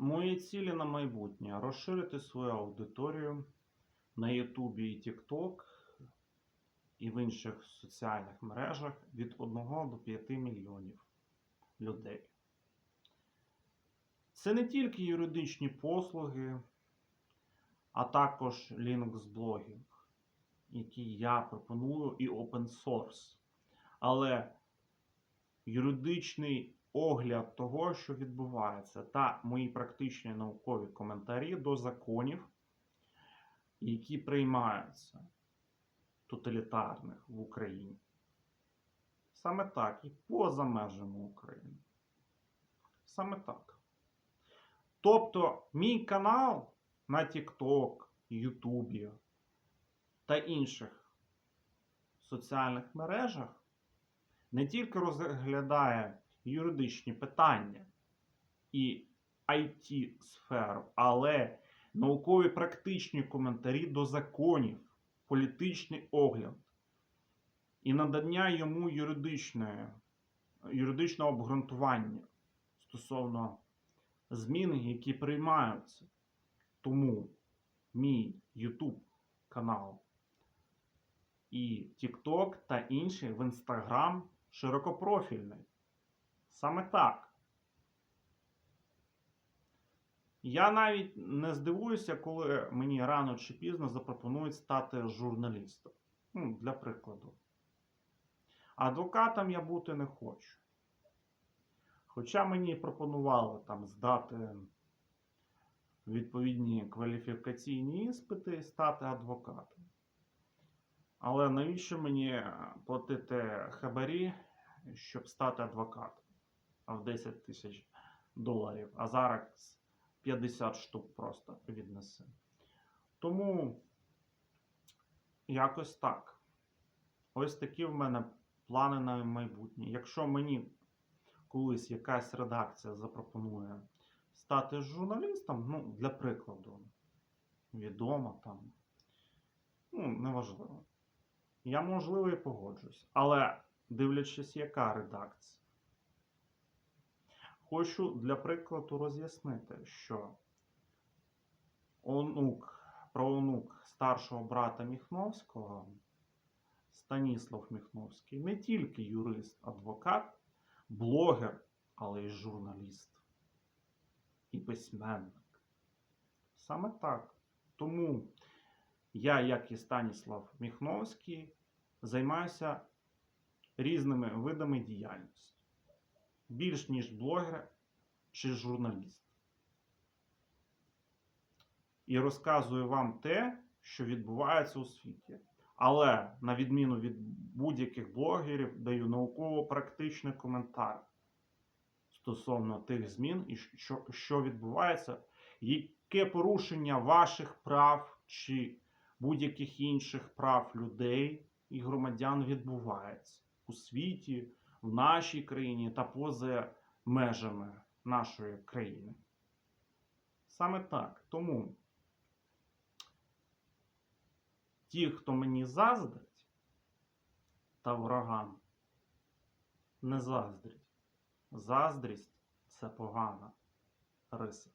Мої цілі на майбутнє розширити свою аудиторію на Ютубі і TikTok і в інших соціальних мережах від 1 до 5 мільйонів людей. Це не тільки юридичні послуги, а також Linux блогінг, який я пропоную, і open source. Але юридичний огляд того, що відбувається, та мої практичні наукові коментарі до законів, які приймаються тоталітарних в Україні. Саме так, і поза межами України. Саме так. Тобто, мій канал на TikTok, YouTube та інших соціальних мережах не тільки розглядає юридичні питання і it сферу але наукові практичні коментарі до законів, політичний огляд і надання йому юридичної, юридичного обґрунтування стосовно змін, які приймаються. Тому мій YouTube канал і TikTok та інші в Instagram широкопрофільний. Саме так. Я навіть не здивуюся, коли мені рано чи пізно запропонують стати журналістом. Ну, для прикладу. Адвокатом я бути не хочу. Хоча мені пропонували там здати відповідні кваліфікаційні іспити і стати адвокатом. Але навіщо мені платити хабарі, щоб стати адвокатом? В 10 тисяч доларів, а зараз 50 штук просто віднеси. Тому якось так. Ось такі в мене плани на майбутнє. Якщо мені колись якась редакція запропонує стати журналістом, ну, для прикладу, відомо там, ну, неважливо. Я, можливо, і погоджусь. Але дивлячись, яка редакція. Хочу для прикладу роз'яснити, що онук, правонук старшого брата Міхновського, Станіслав Міхновський, не тільки юрист, адвокат, блогер, але й журналіст і письменник. Саме так. Тому я, як і Станіслав Міхновський, займаюся різними видами діяльності. Більш ніж блогер чи журналіст. І розказую вам те, що відбувається у світі. Але, на відміну від будь-яких блогерів, даю науково-практичний коментар стосовно тих змін і що, що відбувається, яке порушення ваших прав чи будь-яких інших прав людей і громадян відбувається у світі, в нашій країні та поза межами нашої країни. Саме так. Тому ті, хто мені заздрить та ворогам, не заздрять. Заздрість це погана риса.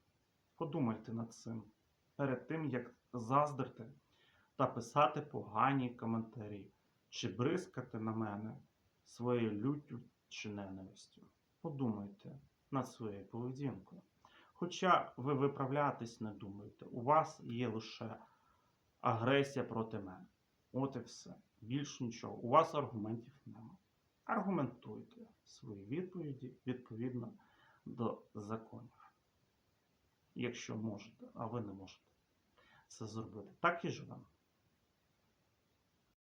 Подумайте над цим перед тим, як заздрити та писати погані коментарі, чи бризкати на мене своєю люттю чи ненавистю. Подумайте над своєю поведінкою. Хоча ви виправлятись не думаєте, у вас є лише агресія проти мене. От і все. Більш нічого. У вас аргументів нема. Аргументуйте свої відповіді відповідно до законів. Якщо можете, а ви не можете це зробити. Так і живемо.